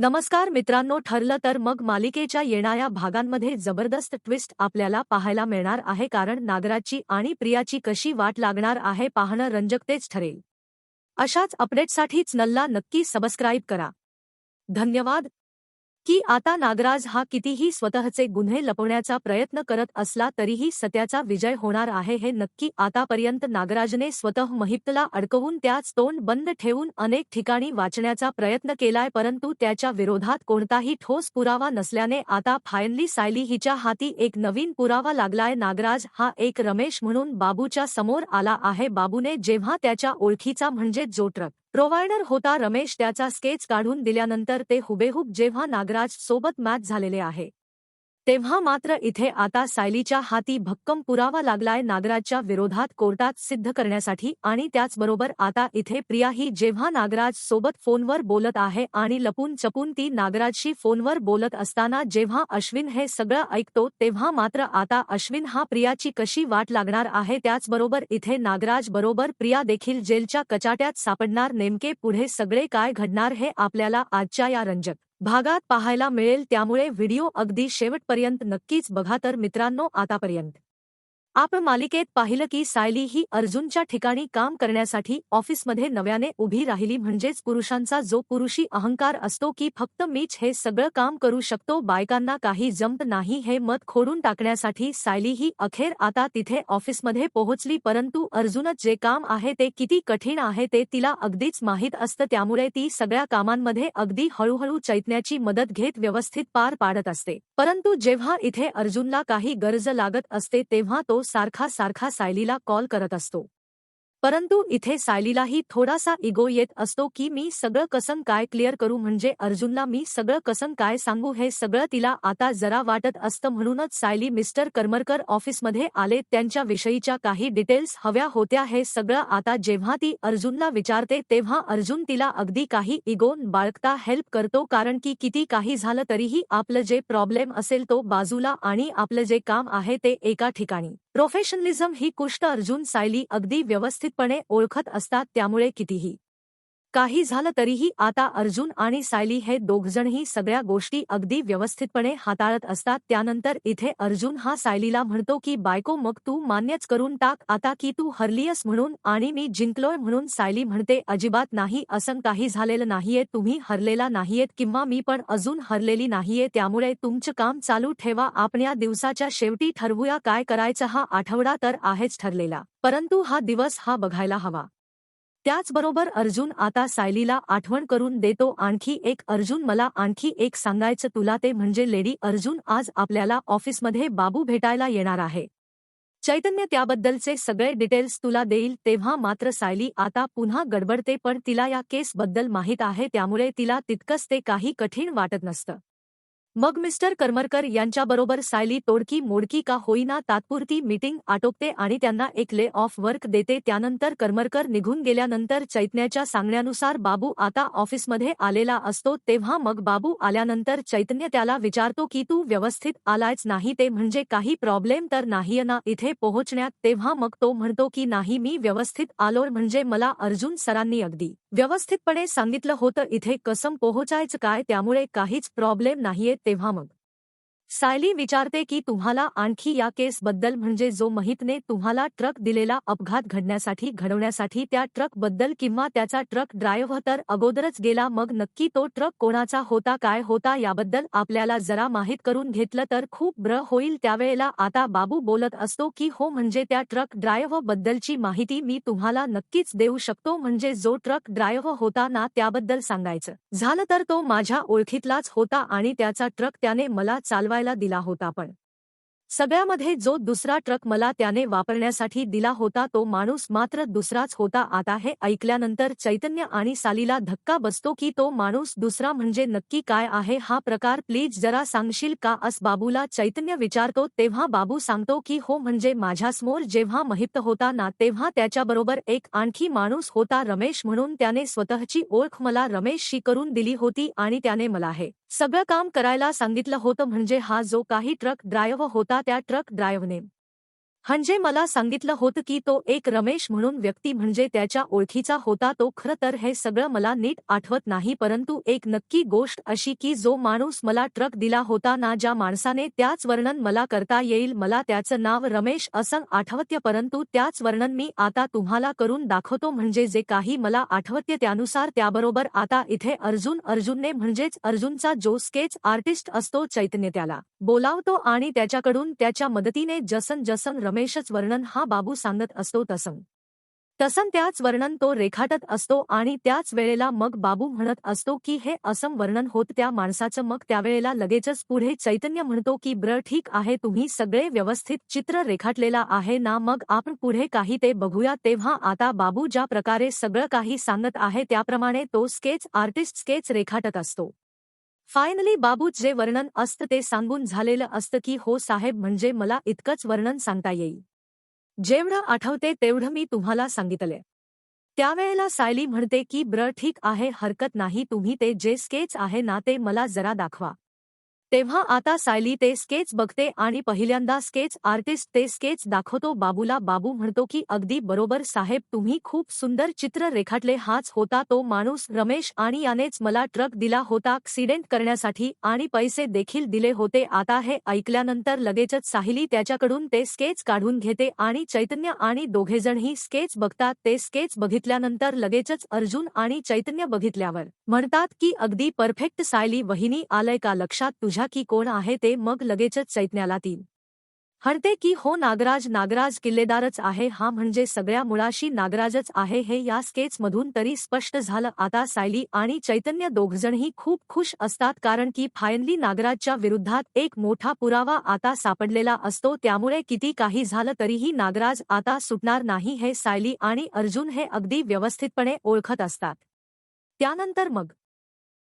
नमस्कार मित्रांनो ठरलं तर मग मालिकेच्या येणाऱ्या भागांमध्ये जबरदस्त ट्विस्ट आपल्याला पाहायला मिळणार आहे कारण नागराची आणि प्रियाची कशी वाट लागणार आहे पाहणं रंजक तेच ठरेल. अशाच अपडेटसाठीच नल्ला नक्की सबस्क्राईब करा. धन्यवाद. की आता नागराज हा कितीही स्वतःचे गुन्हे लपवण्याचा प्रयत्न करत असला तरीही सत्याचा विजय होणार आहे हे नक्की आतापर्यंत नागराजने स्वतः महिप्तला अडकवून त्याच तोंड बंद ठेवून अनेक ठिकाणी वाचण्याचा प्रयत्न केलाय परंतु त्याच्या विरोधात कोणताही ठोस पुरावा नसल्याने आता फायनली सायली हिच्या हाती एक नवीन पुरावा लागलाय. नागराज हा एक रमेश म्हणून बाबूच्या समोर आला आहे. बाबूने जेव्हा त्याच्या ओळखीचा म्हणजे जोट्रक प्रोव्हायडर होता रमेश त्याचा स्केच काढून दिल्यानंतर ते हुबेहूब जेव्हा नागराज सोबत मॅच झालेले आहे. तेव्हा मात्र इथे आता सायलीच्या हाती भक्कम पुरावा लागलाय नागराजच्या विरोधात कोर्टात सिद्ध करण्यासाठी आणि त्याचबरोबर आता इथे प्रियाही जेव्हा नागराज सोबत फोनवर बोलत आहे आणि लपून चपून ती नागराजशी फोनवर बोलत असताना जेव्हा अश्विन हे सगळं ऐकतो तेव्हा मात्र आता अश्विन हा प्रियाची कशी वाट लागणार आहे त्याचबरोबर इथे नागराज बरोबर प्रिया देखील जेलच्या कचाट्यात सापडणार नेमके पुढे सगळे काय घडणार हे आपल्याला आजच्या या रंजक भागात पाहायला मिळेल त्यामुळे व्हिडिओ अगदी शेवटपर्यंत नक्कीच बघा तर मित्रांनो आतापर्यंत. आपण मालिकेत पाहिलं की सायली ही अर्जुनच्या ठिकाणी काम करण्यासाठी ऑफिसमध्ये नव्याने उभी राहिली म्हणजेच पुरुषांचा जो पुरुषी अहंकार असतो की फक्त मीच हे सगळं काम करू शकतो बायकांना काही जमत नाही हे मत खोडून टाकण्यासाठी सायली ही अखेर आता तिथे ऑफिसमध्ये पोहोचली परंतु अर्जुनच जे काम आहे ते किती कठीण आहे ते तिला अगदीच माहीत असतं त्यामुळे ती सगळ्या कामांमध्ये अगदी हळूहळू चैतन्याची मदत घेत व्यवस्थित पार पाडत असते. परंतु जेव्हा इथे अर्जुनला काही गरज लागत असते तेव्हा तो सारखा सारखा सायलीला कॉल करत असतो. परंतु इथे सायलीलाही थोडासा इगो येत असतो की मी सगळं कसं काय क्लिअर करू म्हणजे अर्जुनला मी सगळं कसन काय सांगू हे सगळं तिला आता जरा वाटत असतं म्हणूनच सायली मिस्टर करमरकर ऑफिसमध्ये आले. त्यांच्याविषयीच्या काही डिटेल्स हव्या होत्या हे सगळं आता जेव्हा ती अर्जुनला विचारते तेव्हा अर्जुन तिला अगदी काही इगोन बाळगता हेल्प करतो कारण की किती काही झालं तरीही आपलं जे प्रॉब्लेम असेल तो बाजूला आणि आपलं जे काम आहे ते एका ठिकाणी. प्रोफेशनलिझम ही कुष्ट अर्जुन सायली अगदी व्यवस्थितपणे ओळखत असतात त्यामुळे कितीही. काही झालं तरीही आता अर्जुन आणि सायली हे दोघजणही सगळ्या गोष्टी अगदी व्यवस्थितपणे हाताळत असतात. त्यानंतर इथे अर्जुन हा सायलीला म्हणतो की बायको मग तू मान्यच करून टाक आता की तू हरलीयस म्हणून आणि मी जिंकलोय म्हणून सायली म्हणते अजिबात नाही असं काही झालेलं नाहीये तुम्ही हरलेला नाहीयेत किंवा मी पण अजून हरलेली नाहीये त्यामुळे तुमचं काम चालू ठेवा आपण या दिवसाच्या शेवटी ठरवूया काय करायचं हा आठवडा तर आहेच ठरलेला. परंतु हा दिवस हा बघायला हवा. त्याचबरोबर अर्जुन आता सायलीला आठवण करून देतो आणखी एक अर्जुन मला आणखी एक सांगायचं तुला ते म्हणजे लेडी अर्जुन आज आपल्याला ऑफिसमध्ये बाबू भेटायला येणार आहे. चैतन्य त्याबद्दलचे सगळे डिटेल्स तुला देईल तेव्हा मात्र सायली आता पुन्हा गडबडते पण तिला या केसबद्दल माहीत आहे त्यामुळे तिला तितकंच ते काही कठीण वाटत नसतं. मग मिस्टर करमरकर यांच्याबरोबर सायली तोडकी मोडकी का होईना तात्पुरती मीटिंग आटोपते आणि त्यांना एक ले ऑफ वर्क देते. त्यानंतर करमरकर निघून गेल्यानंतर चैतन्याच्या सांगण्यानुसार बाबू आता ऑफिसमध्ये आलेला असतो. तेव्हा मग बाबू आल्यानंतर चैतन्य त्याला विचारतो की तू व्यवस्थित आलायच नाही ते म्हणजे काही प्रॉब्लेम तर नाहीय ना इथे पोहोचण्यात? तेव्हा मग तो म्हणतो की नाही मी व्यवस्थित आलोय म्हणजे मला अर्जुन सरांनी अगदी व्यवस्थितपणे सांगितलं होतं इथे कसं पोहोचायचं काय त्यामुळे काहीच प्रॉब्लेम नाहीये तेव्हा मग सायली विचारते की तुम्हाला आणखी या केसबद्दल म्हणजे जो महितने तुम्हाला ट्रक दिलेला अपघात घडण्यासाठी घडवण्यासाठी त्या ट्रकबद्दल किंवा त्याचा ट्रक ड्रायव्हर तर अगोदरच गेला मग नक्की तो ट्रक कोणाचा होता काय होता याबद्दल आपल्याला जरा माहीत करून घेतलं तर खूप ब्र होईल त्यावेळेला आता बाबू बोलत असतो की हो म्हणजे त्या ट्रक ड्रायव्हर बद्दलची माहिती मी तुम्हाला नक्कीच देऊ शकतो म्हणजे जो ट्रक ड्रायव्हर होता ना त्याबद्दल सांगायचं. झालं तर तो माझ्या ओळखीतलाच होता आणि त्याचा ट्रक त्याने मला चालवाय दिला होता पण. सगळ्यामध्ये जो दुसरा ट्रक मला त्याने वापरण्यासाठी दिला होता तो माणूस मात्र दुसराच होता. आता हे ऐकल्यानंतर चैतन्य आणि सालीला धक्का बसतो की तो माणूस दुसरा म्हणजे नक्की काय आहे हा प्रकार प्लीज जरा सांगशील का? अस बाबूला चैतन्य विचारतो. तेव्हा बाबू सांगतो की हो म्हणजे माझ्यासमोर जेव्हा महिप्त होता ना तेव्हा त्याच्याबरोबर एक आणखी माणूस होता रमेश म्हणून त्याने स्वतःची ओळख मला रमेशशी करून दिली होती आणि त्याने मला हे सगळं काम करायला सांगितलं होतं. म्हणजे हा जो काही ट्रक ड्रायव्हर होता त्या ट्रक ड्रायव्हने म्हणजे मला सांगितलं होतं की तो एक रमेश म्हणून व्यक्ती म्हणजे त्याच्या ओळखीचा होता तो खरं तर हे सगळं मला नीट आठवत नाही परंतु एक नक्की गोष्ट अशी की जो माणूस मला ट्रक दिला होता ना ज्या माणसाने त्याच वर्णन मला करता येईल मला त्याचं नाव रमेश असं आठवत्य परंतु त्याच वर्णन मी आता तुम्हाला करून दाखवतो म्हणजे जे काही मला आठवत्य त्यानुसार त्याबरोबर आता इथे अर्जुन अर्जुनने म्हणजेच अर्जुनचा जो स्केच आर्टिस्ट असतो चैतन्य त्याला बोलावतो आणि त्याच्याकडून त्याच्या मदतीने जसन जसन रमेशच वर्णन हा बाबू सांगत असतो तसं. तसं त्याच वर्णन तो रेखाटत असतो आणि त्याच वेळेला मग बाबू म्हणत असतो की हे असम वर्णन होत त्या माणसाचं. मग त्यावेळेला लगेचच पुढे चैतन्य म्हणतो की ब्र ठीक आहे तुम्ही सगळे व्यवस्थित चित्र रेखाटलेला आहे ना मग आपण पुढे काही ते बघूया. तेव्हा आता बाबू ज्या प्रकारे सगळं काही सांगत आहे त्याप्रमाणे तो स्केच आर्टिस्ट स्केच रेखाटत असतो. फायनली बाबूत जे वर्णन असतं ते सांगून झालेलं असतं की हो साहेब म्हणजे मला इतकंच वर्णन सांगता येईल. जेवढं आठवते तेवढं मी तुम्हाला सांगितले त्यावेळेला सायली म्हणते की ब्र ठीक आहे हरकत नाही तुम्ही ते जे स्केच आहे ना ते मला जरा दाखवा. तेव्हा आता सायली ते स्केच बघते आणि पहिल्यांदा स्केच आर्टिस्ट ते स्केच दाखवतो. बाबूला बाबू म्हणतो की अगदी बरोबर साहेब तुम्ही खूप सुंदर चित्र रेखाटले हाच होता तो माणूस. रमेश आणि यानेच मला ट्रक दिला होता ऍक्सिडेंट करण्यासाठी आणि पैसे देखील दिले होते. आता हे ऐकल्यानंतर लगेचच साहिली त्याच्याकडून ते स्केच काढून घेते आणि चैतन्य आणि दोघेजणही स्केच बघतात. ते स्केच बघितल्यानंतर लगेचच अर्जुन आणि चैतन्य बघितल्यावर म्हणतात की अगदी परफेक्ट सायली वहिनी आलंय का लक्षात तुझ्या की कोण आहे ते मग लगेचच चैतन्याला तीन. हरते की हो नागराज नागराज किल्लेदारच आहे हा म्हणजे सगळ्या मुळाशी नागराजच आहे हे या स्केचमधून तरी स्पष्ट झालं. आता सायली आणि चैतन्य दोघजणही खूप खुश असतात कारण की फायनली नागराजच्या विरुद्धात एक मोठा पुरावा आता सापडलेला असतो. त्यामुळे किती काही झालं तरीही नागराज आता सुटणार नाही हे सायली आणि अर्जुन हे अगदी व्यवस्थितपणे ओळखत असतात. त्यानंतर मग